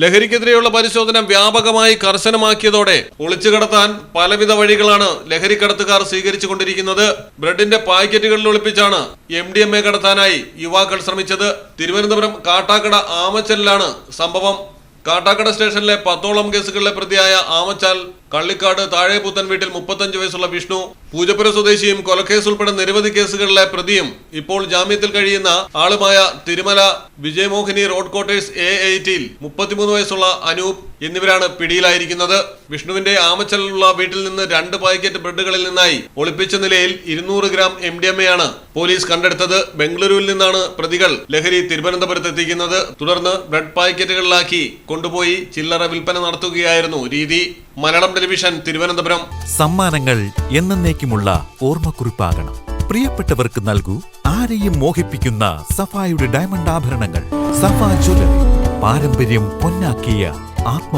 ലഹരിക്കെതിരെയുള്ള പരിശോധന വ്യാപകമായി കർശനമാക്കിയതോടെ ഒളിച്ചു കടത്താൻ പലവിധ വഴികളാണ് ലഹരിക്കടത്തുകാർ സ്വീകരിച്ചുകൊണ്ടിരിക്കുന്നത്. ബ്രെഡിന്റെ പാക്കറ്റുകളിൽ ഒളിപ്പിച്ചാണ് എം ഡി എം എ കടത്താനായി യുവാക്കൾ ശ്രമിച്ചത്. തിരുവനന്തപുരം കാട്ടാക്കട ആമച്ചലിലാണ് സംഭവം. കാട്ടാക്കട സ്റ്റേഷനിലെ പത്തോളം കേസുകളിലെ പ്രതിയായ ആമച്ചാൽ കള്ളിക്കാട് താഴെപുത്തൻ വീട്ടിൽ മുപ്പത്തഞ്ച് വയസ്സുള്ള വിഷ്ണു പൂജപ്പുര സ്വദേശിയും കൊലക്കേസ് ഉൾപ്പെടെ നിരവധി കേസുകളിലെ പ്രതിയും ഇപ്പോൾ ജാമ്യത്തിൽ കഴിയുന്ന ആളുമായ Thirumala Vijayamohini road quarters A എയ്റ്റിയിൽ മുപ്പത്തിമൂന്ന് വയസ്സുള്ള അനൂപ് എന്നിവരാണ് പിടിയിലായിരിക്കുന്നത്. വിഷ്ണുവിന്റെ ആമച്ചലിലുള്ള വീട്ടിൽ നിന്ന് രണ്ട് പാക്കറ്റ് ബ്രെഡുകളിൽ നിന്നായി ഒളിപ്പിച്ച നിലയിൽ ഇരുന്നൂറ് gram M D M police കണ്ടെടുത്തത്. ബംഗളൂരുവിൽ നിന്നാണ് പ്രതികൾ ലഹരി തിരുവനന്തപുരത്ത് എത്തിക്കുന്നത്. തുടർന്ന് ബ്രെഡ് പാക്കറ്റുകളിലാക്കി കൊണ്ടുപോയി ചില്ലറ വിൽപ്പന നടത്തുകയായിരുന്നു രീതി. മലയാളം ടെലിവിഷൻ തിരുവനന്തപുരം. സമ്മാനങ്ങൾ എന്നേക്കുമുള്ള ഓർമ്മക്കുറിപ്പാകണം. പ്രിയപ്പെട്ടവർക്ക് നൽകൂ ആരെയും മോഹിപ്പിക്കുന്ന സഫായുടെ ഡയമണ്ട് ആഭരണങ്ങൾ. സഫാ ജ്വല്ലറി പാരമ്പര്യം പൊന്നാക്കിയ ആത്മ